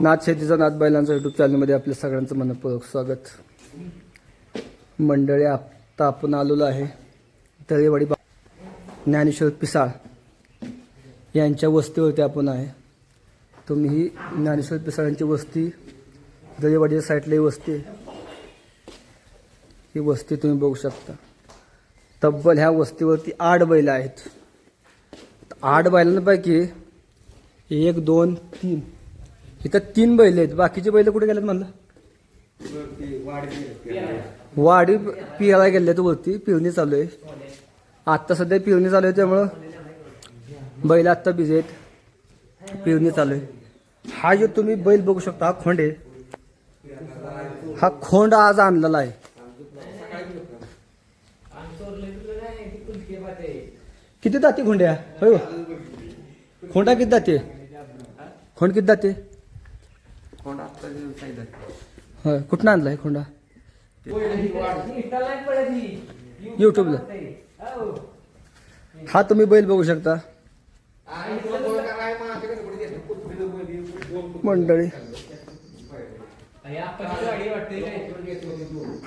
नाथ शेतीचा नाथ बैलांचा युट्यूब चॅनलमध्ये आपल्या सगळ्यांचं मनपूर्वक स्वागत. मंडळी आत्ता आपण आलेलो आहे तळेवाडी बा ज्ञानेश्वर पिसाळ यांच्या वस्तीवरती आपण आहे. तुम्ही ही ज्ञानेश्वर पिसाळांची वस्ती दळेवाडीच्या साईडला ही वस्ती आहे. ही वस्ती तुम्ही बघू शकता. तब्बल ह्या वस्तीवरती आठ बैल आहेत. आठ बैलांपैकी एक दोन तीन इथं तीन बैल आहेत. बाकीचे बैल कुठे गेलेत म्हणलं? वाडी पियाला गेल्यात वरती. पिवणी चालू आहे. आत्ता सध्या पिवणी चालू आहे त्यामुळं बैल आत्ता बिझी आहेत. पिवणी चालू आहे. हा जो तुम्ही बैल बघू शकता हा खोंड आहे. हा खोंड आज आणलेला आहे. किती दाते खोंड्या? होय. हो. खोंडा किती जाते खोंड किती होय कुठनं आणलाय खोंडा? युट्यूबला हा तुम्ही बैल बघू शकता. मंडळी.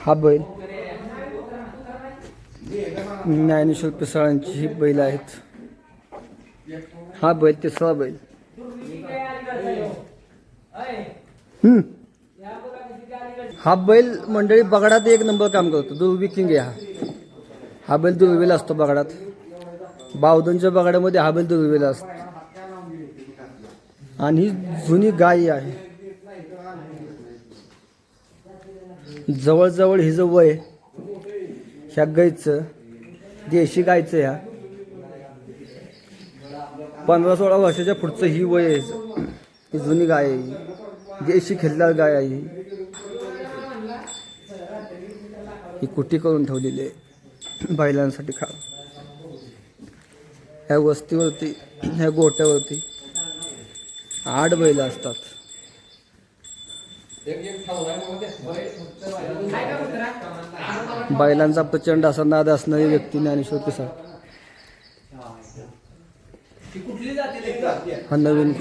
हा बैल. ज्ञानेश्वर पिसाळांची ही बैल आहेत. हा बैल तिसरा बैल. हा बैल मंडळी बगडात एक नंबर काम करतो. दुर्बी किंग आहे हा. हा बैल दुर्वीला असतो बगडात. बावधनच्या बगाड्यामध्ये हा बैल दुर्वीला असतो. आणि ही जुनी गाय आहे. जवळजवळ हिचं वय ह्या गाईचं देशी गायचं ह्या. पंधरा सोळा वर्षाच्या पुढचं ही वय आहे. ही जुनी गाय आहे ही. देशी खिल्लार गाय आहे ही. ही कुटी करून ठेवलेली आहे. बैलांसाठी खा ह्या वस्तीवरती ह्या गोट्यावरती आठ बैल असतात. बैलांचा प्रचंड असा नाद असणारी व्यक्ती ज्ञानेश्वर पिसाळ. हा नवीन.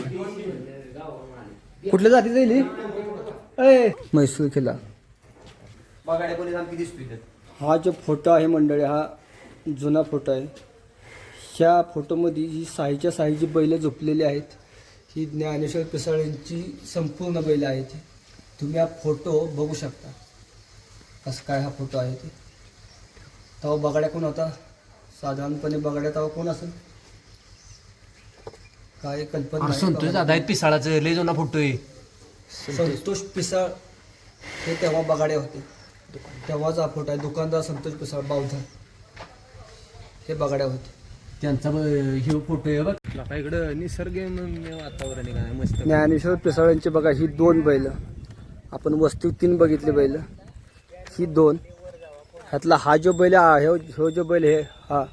कुठल्या जाती जाईल किल्ला. पोलीस आमची दिसतोय हा जो फोटो आहे मंडळी हा जुना फोटो आहे. ह्या फोटोमध्ये ही साईच्या साईची बैलं झोपलेली आहेत ही ज्ञानेश्वर पिसाळ यांची संपूर्ण बैलं आहेत. तुम्ही हा फोटो बघू शकता. कसं काय हा फोटो आहे ते. तेव्हा बगाड्या कोण होता? साधारणपणे बगाड्या तेव्हा कोण असेल? काय कल्पना अरे नाही. संतोष दादा आहेत पिसाळाचं लय जुना फोटो आहे संतोष पिसाळ हे तेव्हा बगाडे होते. तेव्हाचा हा फोटो आहे. दुकानदार संतोष पिसाळ बावधन. हे बगाड्या होते. त्यांचा ह्यो फोटो आहे बघ. लोका इकडं निसर्ग वातावरण आहे का? नाही मस्त. ज्ञानेश्वर पिसाळ यांची बघा ही दोन बैल. आपण वस्तू तीन बघितली बैल. ही दोन. ह्यातला हा जो बैल आहे ह्यो ह्यो जो बैल आहे हा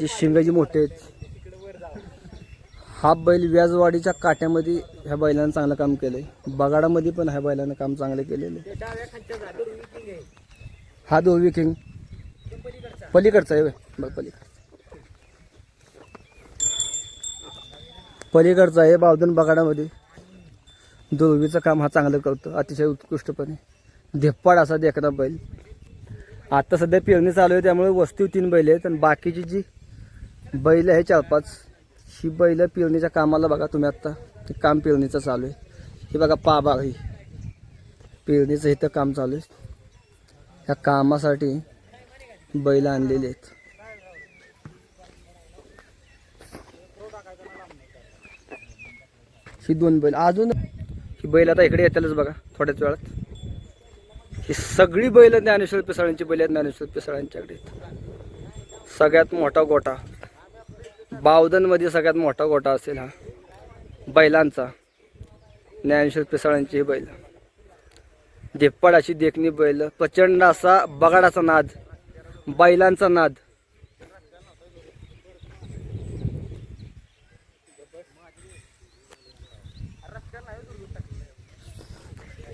जी शिंगाजी मोठे आहेत. हा बैल व्याजवाडीच्या काट्यामध्ये ह्या बैलानं चांगलं काम केलं आहे बगाडामध्ये पण ह्या बैलानं काम चांगलं केलेलं आहे. हा दोर्वी किंग पलीकडचा आहे होय? बघ पलीकडचा. पलीकडचा आहे बावधन बगाडामध्ये. दुर्वीचं काम हा चांगलं करतो अतिशय उत्कृष्टपणे. धेप्पाड असा देखना बैल. आता सध्या पेरणी चालू आहे त्यामुळे वस्ती तीन बैल आहेत आणि बाकीची जी बैल आहे चार पाच ही बैल पेरणीच्या कामाला बघा तुम्ही आत्ता ते काम पेरणीचं चालू आहे. हे बघा पाबा ही. पेरणीचं इथं काम चालू आहे. ह्या कामासाठी बैल आणलेली आहेत. ही दोन बैल. अजून ही बैल आता इकडे येतालच बघा थोड्याच वेळात. ही सगळी बैल ज्ञानेश्वर पिसाळ्यांची बैल आहेत ज्ञानेश्वर पिसाळांच्याकडे सगळ्यात मोठा गोटा बावधनमध्ये सगळ्यात मोठा गोटा असेल हा. बैलांचा. ज्ञानेश्वर पिसाळांची बैल. धिप्पड अशी देखणी बैल. प्रचंड असा बगाडाचा नाद. बैलांचा नाद.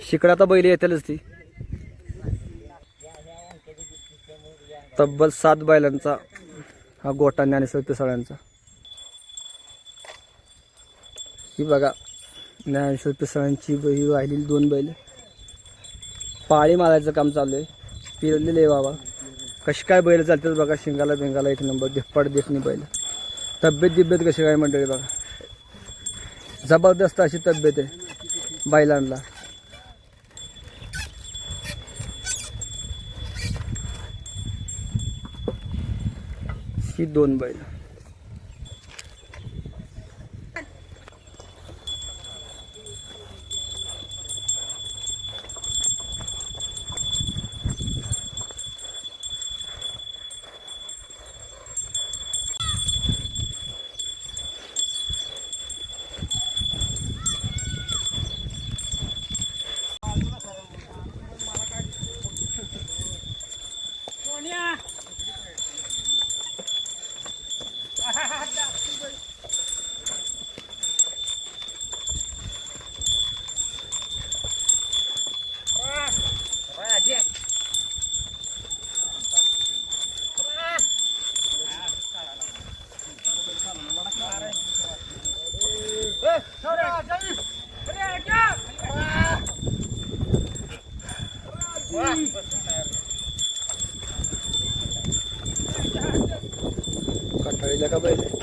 शिकडाचा बैल येतेलच ती. तब्बल सात बैलांचा हा गोटा ज्ञानेश्वर पिसाळ्यांचा ही बघा. ज्ञानेश्वर पिसळांची ही राहिलेली दोन बैल. पाळी मारायचं काम चालू आहे. पिरलेले बाबा. कशी काय बैल चालतात बघा शिंगाला बिंगाला एक नंबर दिप्पाड देखणी बैल. तब्येत दिब्येत कशी काय मंडळी बघा. जबरदस्त अशी तब्येत आहे बैलांना. ही दोन बैल. कंटाळीला का बैल आहे?